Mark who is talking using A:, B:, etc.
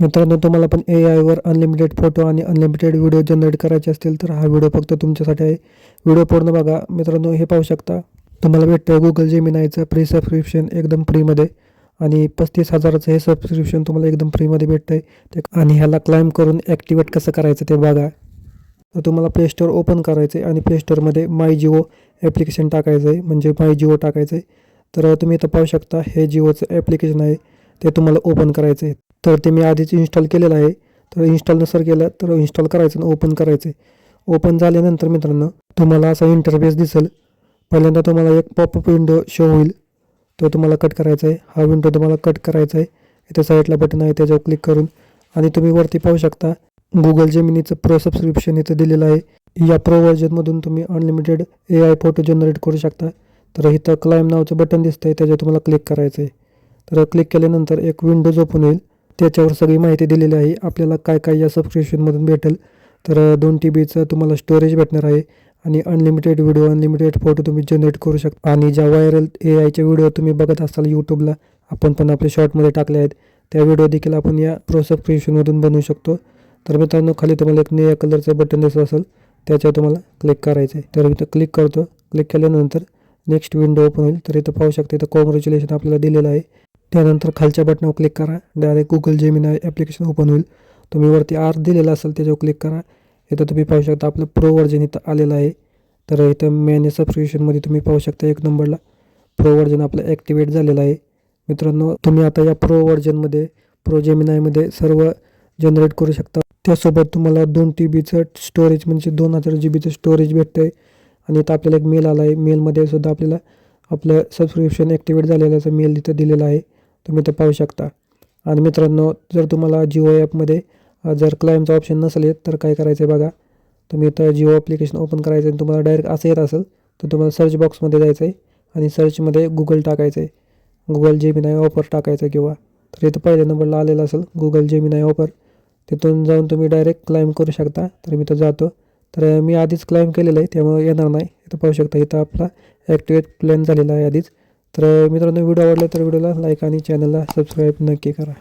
A: मित्रांनो तुम्हाला पण ए आयवर अनलिमिटेड फोटो आणि अनलिमिटेड व्हिडिओ जनरेट करायचे असतील तर हा व्हिडिओ फक्त तुमच्यासाठी आहे. व्हिडिओ पूर्ण बघा. मित्रांनो हे पाहू शकता. तुम्हाला भेटतं गुगल जेमिनायचं फ्री सबस्क्रिप्शन एकदम फ्रीमध्ये आणि पस्तीस हजाराचं हे सबस्क्रिप्शन तुम्हाला एकदम फ्रीमध्ये भेटतं आहे ते आणि ह्याला क्लाइम करून ॲक्टिवेट कसं करायचं ते बघा. तर तुम्हाला प्ले स्टोअर ओपन करायचं आहे आणि प्ले स्टोअरमध्ये माय जिओ ॲप्लिकेशन टाकायचं आहे म्हणजे माय जिओ टाकायचं आहे तर तुम्ही इथं पाहू शकता हे जिओचं ॲप्लिकेशन आहे. ते तुम्हाला ओपन करायचं आहे तर ते मी आधीच इन्स्टॉल केलेलं आहे. तर इन्स्टॉल नसर केलं तर इन्स्टॉल करायचं आणि ओपन करायचं. आहे ओपन झाल्यानंतर मित्रांनो तुम्हाला असा इंटरफेस दिसेल. पहिल्यांदा तुम्हाला एक पॉपअप विंडो शो होईल. तो तुम्हाला कट करायचा आहे. हा विंडो तुम्हाला कट करायचा आहे. इथे साईडला बटन आहे त्याच्यावर क्लिक करून. आणि तुम्ही वरती पाहू शकता गुगल जेमिनीचं प्रो सबस्क्रिप्शन इथं दिलेलं आहे. या प्रो व्हर्जनमधून तुम्ही unlimited A I photo generate करू शकता. तर इथं क्लाइम नावाचं बटन दिसतं आहे त्याच्यावर तुम्हाला क्लिक करायचं आहे तर क्लिक केल्यानंतर एक विंडोज ओपन होईल त्याच्यावर सगळी माहिती दिलेली आहे. आपल्याला काय काय या सबस्क्रिप्शनमधून भेटेल? तर दोन टी बीचं तुम्हाला स्टोरेज भेटणार आहे. आणि अनलिमिटेड व्हिडिओ अनलिमिटेड फोटो तुम्ही जनरेट करू शकता. आणि ज्या व्हायरल ए आयचे व्हिडिओ तुम्ही बघत असाल यूट्यूबला आपण पण आपल्या शॉर्टमध्ये टाकले आहेत. त्या व्हिडिओ देखील आपण या प्रो सबस्क्रिप्शनमधून बनवू शकतो. तर मित्रांनो खाली तुम्हाला एक निळ्या कलरचं बटन दिसत असेल. त्याच्यावर तुम्हाला क्लिक करायचं आहे तर इथं क्लिक करतो. क्लिक केल्यानंतर नेक्स्ट विंडो ओपन होईल. तर इथं पाहू शकता इथं कॉंग्रॅच्युलेशन आपल्याला दिलेलं आहे. त्यानंतर खालच्या बटनावर क्लिक करा. Direct Google Gemini application open होईल. तुम्ही वरती आर दिलेला असेल त्याच्यावर क्लिक करा. इथं तुम्ही पाहू शकता आपलं प्रो वर्जन इथं आलेलं आहे. तर इथं मॅनेज सबस्क्रिप्शनमध्ये तुम्ही पाहू शकता एक नंबरला प्रो वर्जन आपलं ॲक्टिवेट झालेलं आहे. मित्रांनो तुम्ही आता या प्रो वर्जनमध्ये प्रो जेमिनायमध्ये सर्व जनरेट करू शकता. त्यासोबत तुम्हाला दोन टी बीचं स्टोरेज म्हणजे दोन हजार जी बीचं स्टोरेज भेटतं आहे आणि इथं आपल्याला एक मेल आला आहे मेलमध्ये सुद्धा आपल्याला आपलं सबस्क्रिप्शन ॲक्टिवेट झालेल्याचा मेल तिथं दिलेला आहे. तुम्ही ते पाहू शकता. आणि मित्रांनो जर तुम्हाला जिओ ॲपमध्ये जर क्लाइमचा ऑप्शन नसेल येत तर काय करायचं आहे बघा. तुम्ही इथं जिओ ॲप्लिकेशन ओपन करायचं आहे तुम्हाला डायरेक्ट असं येत असेल तर तुम्हाला सर्च बॉक्समध्ये जायचं आहे आणि सर्चमध्ये गुगल टाकायचं आहे गुगल जेमिनाय ऑफर टाकायचं किंवा. तर इथं पहिल्या नंबरला आलेलं असेल गुगल जेमिनाय ऑफर तिथून जाऊन तुम्ही डायरेक्ट क्लाईम करू शकता. तर मी तर जातो. तर मी आधीच क्लाइम केलेलं आहे त्यामुळे येणार नाही. इथं पाहू शकता इथं आपला ॲक्टिवेट प्लॅन झालेला आहे आधीच. तर मित्रांनो व्हिडिओ आवडला तर व्हिडिओला लाईक आणि चॅनलला सबस्क्राईब नक्की करा.